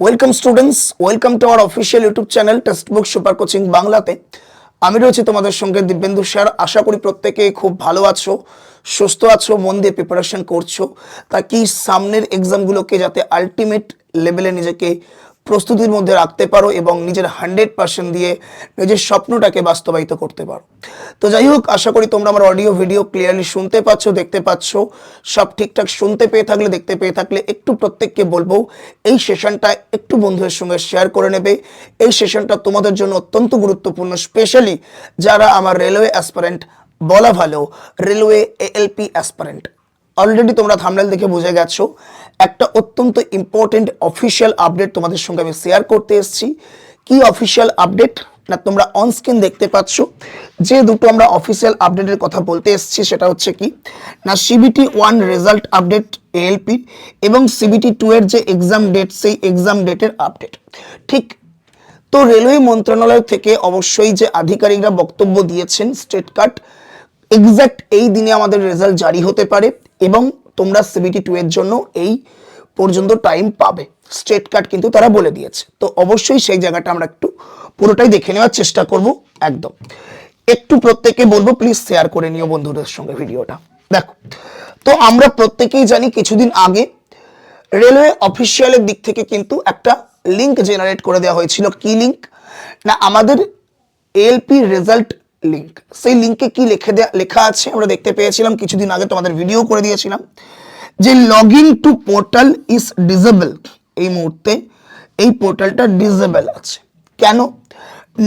Welcome students welcome to our official YouTube channel text book super coaching বাংলাতে আমি রয়েছি তোমাদের সঙ্গে দিব্যেন্দু স্যার। আশা করি প্রত্যেকে খুব ভালো আছো, সুস্থ আছো, মন দিয়ে প্রিপারেশন করছ। তা কি সামনের এক্সামগুলোকে যাতে আলটিমেট লেভেলে নিজেকে প্রস্তুতির মধ্যে রাখতে পারো এবং নিজের হান্ড্রেড পার্সেন্ট দিয়ে নিজের স্বপ্নটাকে বাস্তবায়িত করতে পারো। তো যাই হোক, আশা করি তোমরা আমার অডিও ভিডিও ক্লিয়ারলি শুনতে পাচ্ছ, দেখতে পাচ্ছ। সব ঠিকঠাক শুনতে পেয়ে থাকলে, দেখতে পেয়ে থাকলে একটু প্রত্যেককে বলব, এই সেশনটা একটু বন্ধুদের সঙ্গে শেয়ার করে নেবে। এই সেশনটা তোমাদের জন্য অত্যন্ত গুরুত্বপূর্ণ, স্পেশালি যারা আমার রেলওয়ে অ্যাসপারেন্ট, বলা ভালো, রেলওয়ে এএলপি অ্যাসপারেন্ট। অলরেডি তোমরা থামনেল দেখে বুঝে গেছো একটা অত্যন্ত ইম্পর্টেন্ট অফিসিয়াল আপডেট তোমাদের সঙ্গে আমি শেয়ার করতে এসেছি। কি অফিসিয়াল আপডেট না, তোমরা অন স্ক্রিন দেখতে পাচ্ছ। যে দুটো আমরা অফিসিয়াল আপডেটের কথা বলতে এসেছি, সেটা হচ্ছে কি? না CBT one result update ALP এবং সিবিটি টু এর যে এক্সাম ডেট সেই এক্সাম ডেটের আপডেট ঠিক, তো রেলওয়ে মন্ত্রণালয় থেকে অবশ্যই যে আধিকারিকরা বক্তব্য দিয়েছেন স্টেট কাট এক্স্যাক্ট এই দিনে আমাদের রেজাল্ট জারি হতে পারে, এবং তোমরা সিবিটি টু এর জন্য এই পর্যন্ত টাইম পাবে। স্টেট কার্ড কিন্তু তারা বলে দিয়েছে। তো অবশ্যই সেই জায়গাটা আমরা একটু পুরোটাই দেখে নেওয়ার চেষ্টা করব একদম। একটু প্রত্যেকে বলব প্লিজ শেয়ার করে নিও বন্ধুদের সঙ্গে ভিডিওটা। দেখো, তো আমরা প্রত্যেকেই জানি কিছুদিন আগে রেলওয়ে অফিসিয়ালের দিক থেকে কিন্তু একটা লিংক জেনারেট করে দেওয়া হয়েছিল। কি লিংক না, আমাদের এলপি রেজাল্ট লিংক সেই লিঙ্কে কি লিখে লেখা আছে আমরা দেখতে পেয়েছিলাম, কিছুদিন আগে তোমাদের ভিডিও করে দিয়েছিলাম, যে log in to portal is disable এই মুহূর্তে এই পোর্টালটা ডিজেবল আছে। কেন?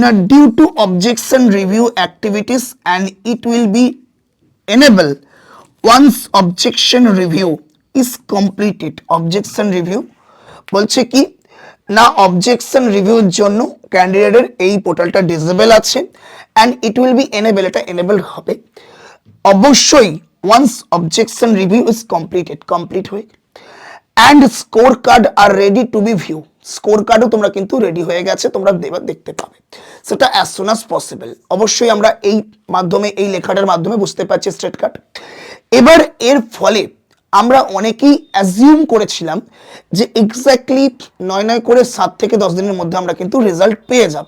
না due to objection review activities and it will be enable once objection review is completed objection review বলছে কি? না অবজেকশন রিভিউর জন্য ক্যান্ডিডেটের এই পোর্টালটা ডিসেবল আছে। And it will be enable এটা এনেবল হবে। অবশ্যই once objection review is completed complete হয়ে and score card are ready to be view score কার্ডও তোমরা কিন্তু রেডি হয়ে গেছে, তোমরা এবার দেখতে পাবে। সেটা অ্যাজ সুন অ্যাজ পসিবল অবশ্যই আমরা এই মাধ্যমে, এই লেখাটার মাধ্যমে বুঝতে পারছি স্ট্রেট কার্ড এবার এর ফলে আমরা অনেকেই অ্যাজিউম করেছিলাম যে এক্স্যাক্টলি নয় নয় করে সাত থেকে দশ দিনের মধ্যে আমরা কিন্তু রেজাল্ট পেয়ে যাব।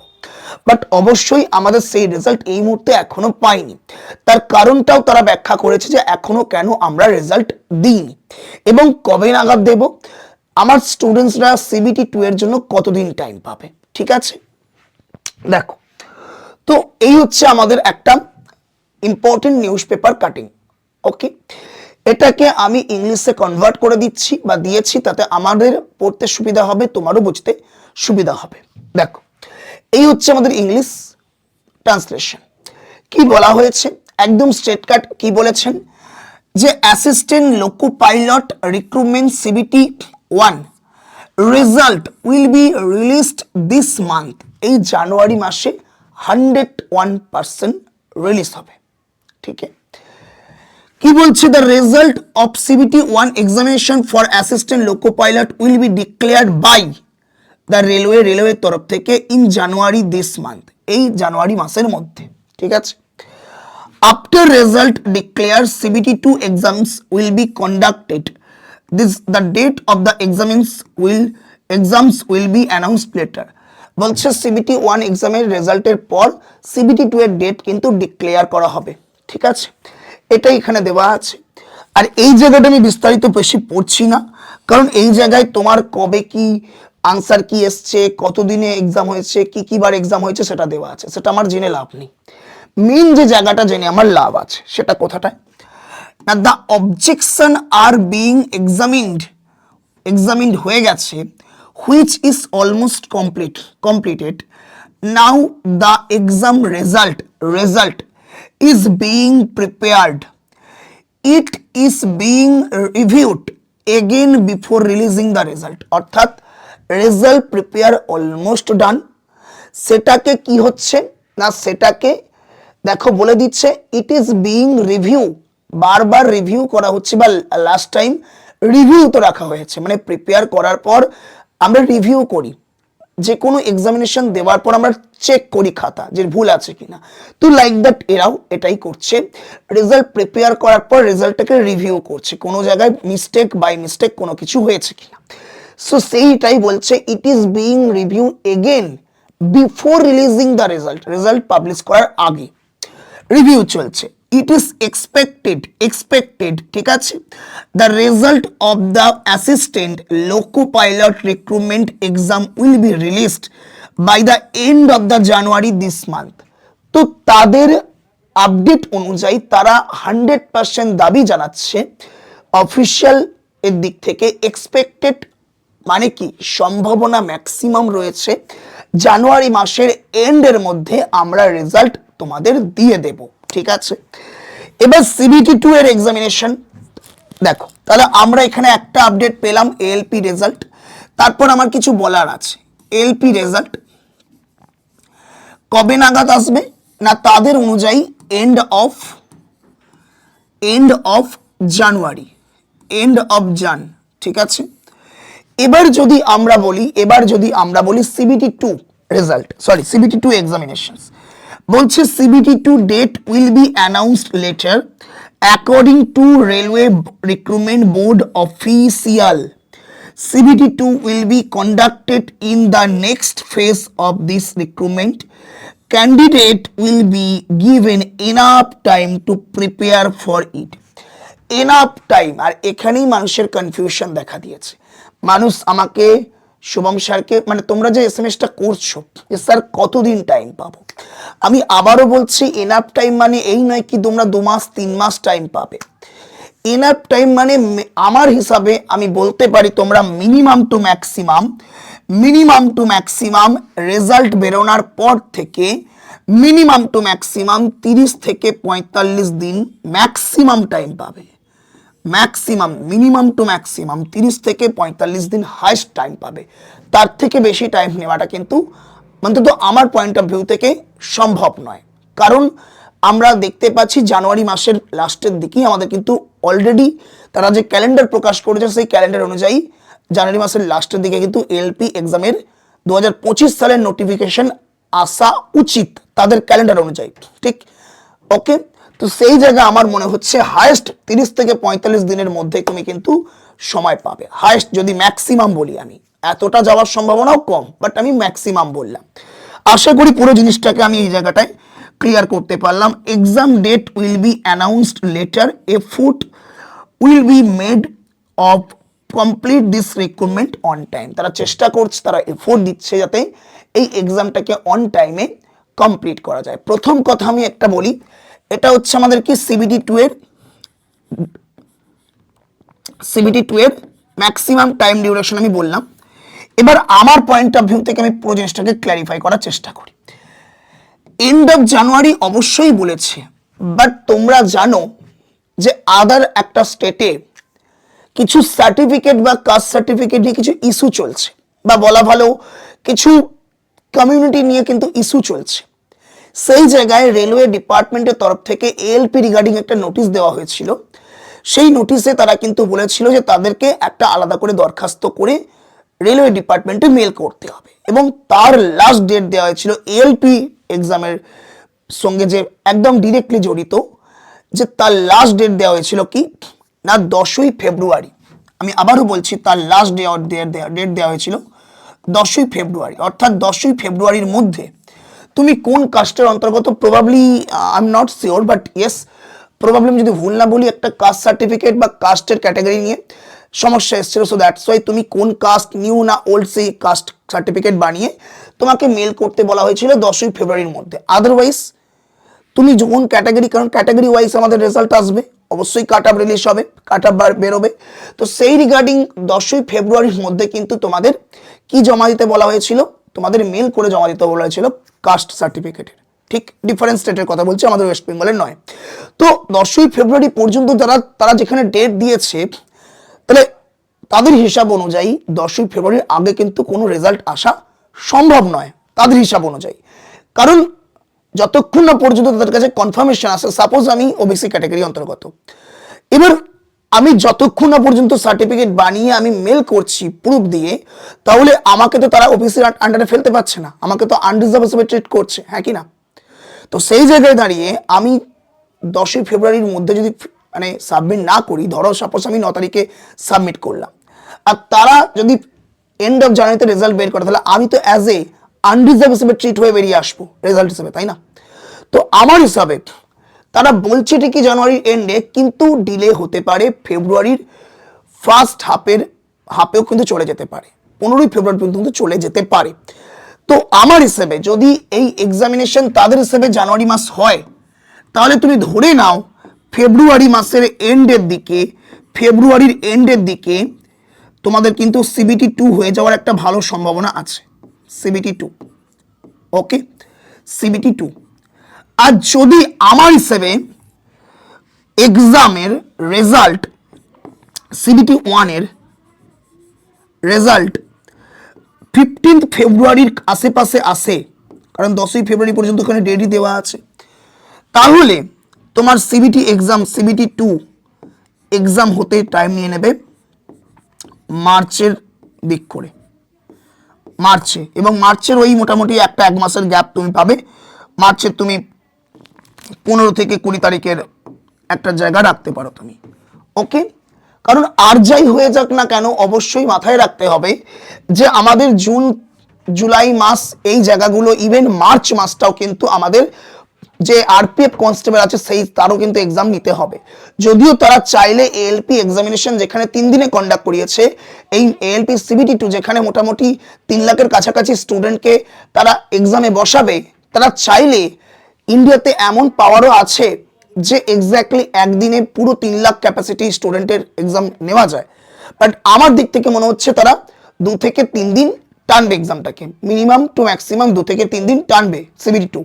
বাট অবশ্যই আমাদের সেই রেজাল্ট এই মুহূর্তে এখনও পাইনি। তার কারণটাও তারা ব্যাখ্যা করেছে যে এখনও কেন আমরা রেজাল্ট দিইনি। এবং কবে নাগাদ দেব? আমার স্টুডেন্টসরা সিবিটি টু এর জন্য কতদিন টাইম পাবে? ঠিক আছে? দেখো, তো এই হচ্ছে আমাদের একটা important news paper cutting okay এটাকে আমি ইংলিশে কনভার্ট করে দিচ্ছি বা দিয়েছি, তাতে আমাদের পড়তে সুবিধা হবে, তোমারও বুঝতে সুবিধা হবে। দেখো এই হচ্ছে আমাদের ইংলিশ ট্রান্সলেশন কি বলা হয়েছে? একদম স্ট্রেট কাট কি বলেছেন? যে assistant loco pilot recruitment CBT one result will be released this month এই জানুয়ারি মাসে হান্ড্রেড ওয়ান পার্সেন্ট রিলিজ হবে। ঠিক কি বলছে? The result of CBT one examination for assistant loco pilot will be declared by the railway রেলওয়ের তরফ থেকে ইন জানুয়ারি দিস মান্থ এই জানুয়ারি মাসের মধ্যে, ঠিক আছে? After result declares cbt2 exams will be conducted, this, the date of the exams will exams will be announced later. বলছে CBT one এক্সামের রেজাল্টের পর সিবিটি টু এর ডেট কিন্তু ডিক্লেয়ার করা হবে, ঠিক আছে? এটাই এখানে দেওয়া আছে। আর এই জায়গাটা আমি বিস্তারিত বেশি পড়ছি না, কারণ এই জায়গায় তোমার কবে কি আনসার কি এসছে, কতদিনে এক্সাম হয়েছে, কি কি বার এক্সাম হয়েছে সেটা দেওয়া আছে, সেটা আমার জেনে লাভ নেই। মেন যে জায়গাটা জেনে আমার লাভ আছে, সেটা কোথাটায়? না the objection are being examined examined হয়ে গেছে which is almost complete completed now the exam result result is being prepared it is being reviewed again before releasing the result অর্থাৎ রেজাল্ট প্রিপেয়ার অলমোস্ট ডান সেটাকে কি হচ্ছে? না, সেটাকে দেখো বলে দিচ্ছে ইট ইজ বিং রিভিউ বারবার রিভিউ করা হচ্ছে বা লাস্ট টাইম রিভিউ তো রাখা হয়েছে মানে প্রিপেয়ার করার পর আমরা রিভিউ করি। যে কোনো এক্সামিনেশন দেওয়ার পর আমরা চেক করি খাতা, যে ভুল আছে কিনা। তো লাইক দ্যাট এরাও এটাই করছে। রেজাল্ট প্রিপেয়ার করার পর রেজাল্টটাকে রিভিউ করছে। কোনো জায়গায় মিস্টেক বাই মিস্টেক কোনো কিছু হয়েছে কিনা। সো সেইটাই বলছে it is being review again before releasing the result result publish করার আগে। রিভিউ চলছে। ইট ইজ এক্সপেক্টেড এক্সপেক্টেড ঠিক আছে? The result of the assistant loco pilot recruitment exam will be released by the end of the January this month তো তাদের update অনুযায়ী তারা hundred percent দাবি জানাচ্ছে অফিসিয়াল এর দিক থেকে এক্সপেক্টেড মানে কি? সম্ভাবনা ম্যাক্সিমাম রয়েছে। জানুয়ারি মাসের এন্ডের মধ্যে আমরা রেজাল্ট তোমাদের দিয়ে দেব। ঠিক আছে? এবার সিবিটি টু এর এক্সামিনেশন দেখো, তাহলে আমরা এখানে একটা আপডেট পেলাম এলপি রেজাল্ট তারপর আমার কিছু বলার আছে। এলপি রেজাল্ট কবে নাগাদ আসবে? না, তাদের অনুযায়ী end of end of January end of Jan ঠিক আছে? এবার যদি আমরা বলি, এবার যদি আমরা বলি CBT two result sorry CBT two examination বলছে CBT two date will be announced later according to railway recruitment board official CBT2 will be conducted in the next phase of this recruitment candidate will be given enough time to prepare for it. Enough time আর এখানেই মানুষের confusion দেখা দিয়েছে। মানুষ আমাকে, শুভম স্যারকে মানে তোমরা যে এস এম এসটা করছ স্যার কতদিন টাইম পাবো? আমি আবারও বলছি এনাফ টাইম মানে এই নয় কি তোমরা দু মাস, তিন মাস টাইম পাবে। এনাফ টাইম মানে আমার হিসাবে আমি বলতে পারি তোমরা minimum to maximum minimum to maximum result বেরোনোর পর থেকে মিনিমাম টু ম্যাক্সিমাম তিরিশ থেকে পঁয়তাল্লিশ দিন ম্যাক্সিমাম টাইম পাবে। ম্যাক্সিমাম মিনিমাম টু ম্যাক্সিমাম তিরিশ থেকে পঁয়তাল্লিশ দিন হাইস্ট টাইম পাবে। তার থেকে বেশি টাইম নেওয়াটা কিন্তু অন্তত আমার পয়েন্ট অফ ভিউ থেকে সম্ভব নয়। কারণ আমরা দেখতে পাচ্ছি জানুয়ারি মাসের লাস্টের দিকেই আমাদের কিন্তু অলরেডি তারা যে ক্যালেন্ডার প্রকাশ করেছে, সেই ক্যালেন্ডার অনুযায়ী জানুয়ারি মাসের লাস্টের দিকে কিন্তু এলপি এক্সামের দু হাজার পঁচিশ সালের নোটিফিকেশন আসা উচিত তাদের ক্যালেন্ডার অনুযায়ী। ঠিক? ওকে তো সেই জায়গায় আমার মনে হচ্ছে হায়েস্ট তিরিশ থেকে পঁয়তাল্লিশ দিনের মধ্যে তুমি কিন্তু সময় পাবে। হায়েস্ট যদি ম্যাক্সিমাম বলি আমি, এতটা যাওয়ার সম্ভাবনাও কম বাট আমি ম্যাক্সিমাম বললাম। আশা করি পুরো জিনিসটাকে আমি এই জায়গাটায় ক্লিয়ার করতে পারলাম। Exam date will be announced later effort will be made of complete this recruitment on time তারা চেষ্টা করছে, তারা এফোর্ট দিচ্ছে যাতে এই এক্সামটাকে অন টাইমে কমপ্লিট করা যায়। প্রথম কথা আমি একটা বলি এটা হচ্ছে আমাদের কি? সিবিটি টু এর সিবিটি টু এর ম্যাক্সিমাম টাইম ডিউরেশন আমি বললাম। এবার আমার পয়েন্ট অফ ভিউ থেকে আমি পুরো জিনিসটাকে ক্ল্যারিফাই করার চেষ্টা করি। এন্ড অফ জানুয়ারি অবশ্যই বলেছে বাট তোমরা জানো যে আদার একটা স্টেটে কিছু সার্টিফিকেট বা কাস্ট সার্টিফিকেট নিয়ে কিছু ইস্যু চলছে, বা বলা ভালো কিছু কমিউনিটি নিয়ে কিন্তু ইস্যু চলছে। সেই জায়গায় রেলওয়ে ডিপার্টমেন্টের তরফ থেকে এএলপি রিগার্ডিং একটা নোটিশ দেওয়া হয়েছিল। সেই নোটিশে তারা কিন্তু বলেছিল যে তাদেরকে একটা আলাদা করে দরখাস্ত করে রেলওয়ে ডিপার্টমেন্টে মেল করতে হবে এবং তার লাস্ট ডেট দেওয়া হয়েছিল এএলপি এক্সামের সঙ্গে যে একদম ডিরেক্টলি জড়িত, যে তার লাস্ট ডেট দেওয়া হয়েছিল কি? না, দশই ফেব্রুয়ারি। আমি আবারও বলছি, তার লাস্ট ডে ডেট দেওয়া হয়েছিল দশই ফেব্রুয়ারি। অর্থাৎ দশই ফেব্রুয়ারির মধ্যে তুমি কোন কাস্টের অন্তর্গত? Probably I am not sure but yes probably আমি যদি ভুল না বলি, একটা কাস্ট সার্টিফিকেট বা কাস্টের ক্যাটাগরি নিয়ে সমস্যা এসেছিল। সো দ্যাটস ওয়াই তুমি কোন কাস্ট নিউ না ওল্ড সেই কাস্ট সার্টিফিকেট বানিয়ে তোমাকে মেল করতে বলা হয়েছিল দশই ফেব্রুয়ারির মধ্যে। আদারওয়াইজ তুমি যখন ক্যাটাগরি কারণ ক্যাটাগরি ওয়াইজ আমাদের রেজাল্ট আসবে, অবশ্যই কাট আপ রিলিজ হবে কাট আপ বেরোবে। তো সেই রিগার্ডিং দশই ফেব্রুয়ারির মধ্যে কিন্তু তোমাদের কি জমা দিতে বলা হয়েছিল? তোমাদের মেল করে জমা দিতে বলা হয়েছিল কাস্ট সার্টিফিকেটের ঠিক ডিফারেন্ট স্টেটের কথা বলছি, আমাদের ওয়েস্ট বেঙ্গলের নয়। তো দশই ফেব্রুয়ারি পর্যন্ত যারা, তারা যেখানে ডেট দিয়েছে, তাহলে তাদের হিসাব অনুযায়ী দশই ফেব্রুয়ারির আগে কিন্তু কোনো রেজাল্ট আসা সম্ভব নয়, তাদের হিসাব অনুযায়ী। কারণ যতক্ষণ না পর্যন্ত তাদের কাছে কনফার্মেশন আসে সাপোজ আমি ওবিসি ক্যাটাগরি অন্তর্গত। এবার আমি যতক্ষণ না পর্যন্ত সার্টিফিকেট বানিয়ে আমি মেল করছি প্রুফ দিয়ে, তাহলে আমাকে তো তারা ওবিসির আন্ডারে ফেলতে পারছে না। আমাকে তো আনরিজার্ভ হিসেবে ট্রিট করছে হ্যাঁ কি না? তো সেই জায়গায় দাঁড়িয়ে আমি দশই ফেব্রুয়ারির মধ্যে যদি মানে সাবমিট না করি, ধরো সাপোজ আমি ন তারিখে সাবমিট করলাম, আর তারা যদি এন্ড অফ জানুয়ারিতে রেজাল্ট বের করে, তাহলে আমি তো অ্যাজ এ আনরিজার্ভ হিসেবে ট্রিট হয়ে বেরিয়ে আসব রেজাল্ট হিসেবে, তাই না? তো আমার হিসাবে তারা বলছে ঠিকই জানুয়ারির এন্ডে কিন্তু ডিলে হতে পারে ফেব্রুয়ারির ফার্স্ট হাফের হাফেও কিন্তু চলে যেতে পারে। পনেরোই ফেব্রুয়ারি পর্যন্ত কিন্তু চলে যেতে পারে। তো আমার হিসেবে যদি এই এক্সামিনেশন তাদের হিসেবে জানুয়ারি মাস হয়, তাহলে তুমি ধরে নাও ফেব্রুয়ারি মাসের এন্ডের দিকে, ফেব্রুয়ারির এন্ডের দিকে তোমাদের কিন্তু সিবিটি টু হয়ে যাওয়ার একটা ভালো সম্ভাবনা আছে। CBT two okay CBT two আর যদি আমার হিসেবে এক্সামের রেজাল্ট সিবিটি ওয়ানের রেজাল্ট ফিফটিন্থ ফেব্রুয়ারির আশেপাশে আসে কারণ দশই ফেব্রুয়ারি পর্যন্ত ওখানে ডেটই দেওয়া আছে, তাহলে তোমার CBT exam CBT two exam হতে টাইম নিয়ে নেবে মার্চের দিক করে। মার্চে, এবং মার্চের ওই মোটামুটি একটা এক মাসের গ্যাপ তুমি পাবে। মার্চের তুমি পনেরো থেকে কুড়ি তারিখের একটা জায়গা রাখতে পারো তুমি। ওকে কারণ আর যাই হয়ে যাক না কেন, অবশ্যই মাথায় রাখতে হবে যে আমাদের জুন, জুলাই মাস এই জায়গাগুলো ইভেন মার্চ মাসটাও কিন্তু আমাদের যে আরপিএফ কনস্টেবল আছে, সেই তারও কিন্তু এক্সাম নিতে হবে। যদিও তারা চাইলে এএলপি এক্সামিনেশন যেখানে তিন দিনে কন্ডাক্ট করিয়েছে, এই এএলপি সিবিটি টু যেখানে মোটামুটি তিন লাখের কাছাকাছি স্টুডেন্টকে তারা এক্সামে বসাবে, তারা চাইলে ইন্ডিয়াতে এমন পাওয়ারও আছে যে এক্স্যাক্টলি একদিনে পুরো তিন লাখ ক্যাপাসিটি স্টুডেন্টের এক্সাম নেওয়া যায়। বাট আমার দিক থেকে মনে হচ্ছে তারা দু থেকে তিন দিন টানবে এক্সামটাকে মিনিমাম টু ম্যাক্সিমাম দু থেকে তিন দিন টানবে সিবিটি টু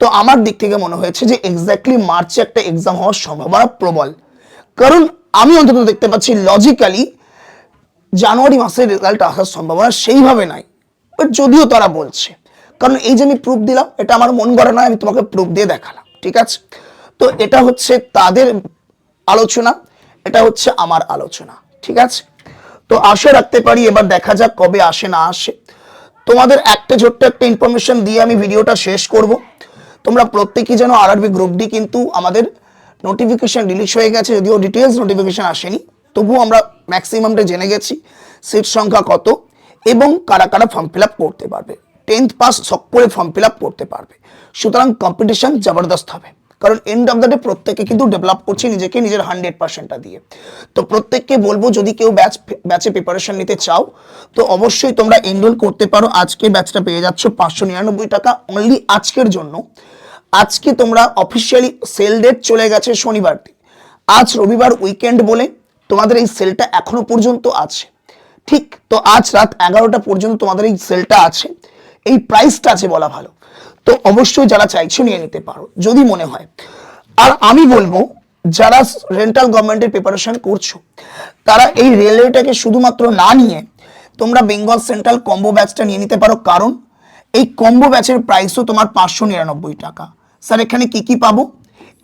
তো আমার দিক থেকে মনে হয়েছে যে এক্স্যাক্টলি মার্চে একটা এক্সাম হওয়ার সম্ভাবনা প্রবল। কারণ আমি অন্তত দেখতে পাচ্ছি লজিক্যালি জানুয়ারি মাসের রেজাল্ট আসার সম্ভাবনা সেইভাবে নাই। বাট যদিও তারা বলছে। কারণ এই যে আমি প্রুফ দিলাম, এটা আমার মন গড়া নয়, আমি তোমাকে প্রুফ দিয়ে দেখালাম, ঠিক আছে? তো এটা হচ্ছে তাদের আলোচনা, এটা হচ্ছে আমার আলোচনা, ঠিক আছে? তো আশা রাখতে পারি এবার দেখা যাক কবে আসে না আসে। তোমাদের একটা ছোট্ট একটা ইনফরমেশন দিয়ে আমি ভিডিওটা শেষ করব। তোমরা প্রত্যেকেই যেন আরআরবি গ্রুপ ডি কিন্তু আমাদের নোটিফিকেশন রিলিজ হয়ে গেছে, যদিও ডিটেলস নোটিফিকেশন আসেনি, তবুও আমরা ম্যাক্সিমামটা জেনে গেছি সিট সংখ্যা কত, এবং কারা কারা ফর্ম ফিল করতে পারবে। টেন্থ পাস সব করে ফর্ম ফিল করতে পারবে। সুতরাং কম্পিটিশন জবরদস্ত হবে। কারণ এন্ড অফ দ্য ডে প্রত্যেকে কিন্তু ডেভেলপ করছে নিজেকে নিজের হান্ড্রেড পার্সেন্টটা দিয়ে। তো প্রত্যেককে বলব, যদি কেউ ব্যাচ ব্যাচে প্রিপারেশন নিতে চাও, তো অবশ্যই তোমরা এনরোল করতে পারো। আজকে ব্যাচটা পেয়ে যাচ্ছ পাঁচশো নিরানব্বই টাকা অনলি আজকের জন্য। আজকে তোমরা অফিসিয়ালি সেল ডেট চলে গেছে শনিবার আজ রবিবার উইকেন্ড বলে তোমাদের এই সেলটা এখনও পর্যন্ত আছে। ঠিক, তো আজ রাত এগারোটা পর্যন্ত তোমাদের এই সেলটা আছে। এই প্রাইসটা আছে বলা ভালো। তো অবশ্যই যারা চাইছো নিয়ে নিতে পারো, যদি মনে হয়। আর আমি বলব, যারা রেন্টাল গভর্নমেন্টের প্রিপারেশন করছ, তারা এই রেলওয়েটাকে শুধুমাত্র না নিয়ে তোমরা বেঙ্গল সেন্ট্রাল কম্বো ব্যাচটা নিয়ে নিতে পারো। কারণ এই কম্বো ব্যাচের প্রাইসও তোমার পাঁচশো নিরানব্বই টাকা। স্যার, এখানে কি কি পাবো?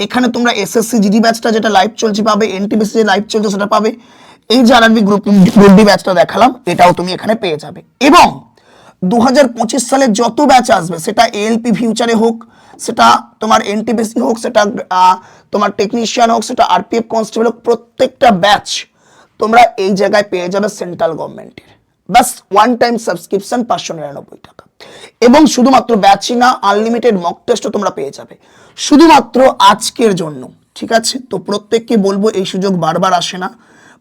এখানে তোমরা এসএসসি জিডি ব্যাচটা যেটা লাইভ চলছে পাবে এনটিবিসি যে লাইভ চলছে সেটা পাবে। এই যে আরআরবি গ্রুপ গ্রুপ ব্যাচটা দেখালাম, এটাও তুমি এখানে পেয়ে যাবে। এবং দু হাজার পঁচিশ সালে যত ব্যাচ আসবে, সেটা এএলপি ফিউচারে হোক, সেটা তোমার এনটিবিসি হোক, সেটা তোমার টেকনিশিয়ান হোক, সেটা আরপিএফ কনস্টেবল হোক, প্রত্যেকটা ব্যাচ তোমরা এই জায়গায় পেয়ে যাবে সেন্ট্রাল গভর্নমেন্টের বাস ওয়ান টাইম সাবস্ক্রিপশন পাঁচশো নিরানব্বই টাকা। এবং শুধুমাত্র ব্যাচই না আনলিমিটেড মক টেস্টও তোমরা পেয়ে যাবে। শুধুমাত্র আজকের জন্য, ঠিক আছে? তো প্রত্যেককে বলব, এই সুযোগ বারবার আসে না।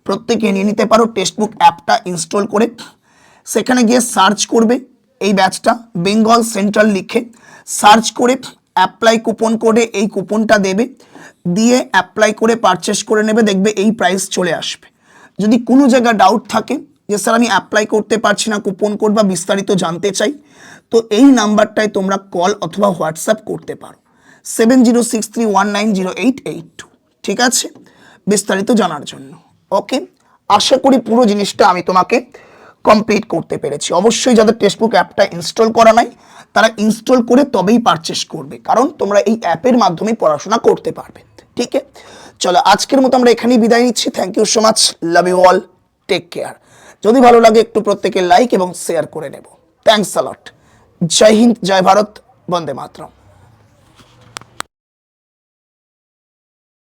প্রত্যেকে নিয়ে নিতে পারো টেক্সটবুক অ্যাপটা ইনস্টল করে। সেখানে গিয়ে সার্চ করবে। এই ব্যাচটা বেঙ্গল সেন্ট্রাল লিখে সার্চ করে অ্যাপ্লাই কুপন কোডে এই কুপনটা দেবে। দিয়ে অ্যাপ্লাই করে পারচেস করে নেবে, দেখবে এই প্রাইস চলে আসবে। যদি কোনো জায়গায় ডাউট থাকে যে, স্যার, আমি অ্যাপ্লাই করতে পারছি না কুপন কোড বা বিস্তারিত জানতে চাই, তো এই নাম্বারটায় তোমরা কল অথবা হোয়াটসঅ্যাপ করতে পারো। Seven zero six three one nine zero eight eight two ঠিক আছে? বিস্তারিত জানার জন্য। ওকে আশা করি পুরো জিনিসটা আমি তোমাকে কমপ্লিট করতে পেরেছি। অবশ্যই যাদের টেক্সটবুক অ্যাপটা ইনস্টল করা নাই, তারা ইনস্টল করে তবেই পারচেস করবে। কারণ তোমরা এই অ্যাপের মাধ্যমে পড়াশোনা করতে পারবে। ঠিক আছে? চলো, আজকের মতো আমরা এখানেই বিদায় নিচ্ছি। Thank you so much love you all take care যদি ভালো লাগে, একটু প্রত্যেকে লাইক এবং শেয়ার করে নেব। Thanks a lot Jai Hind, Jai Bharat, Vande Mataram.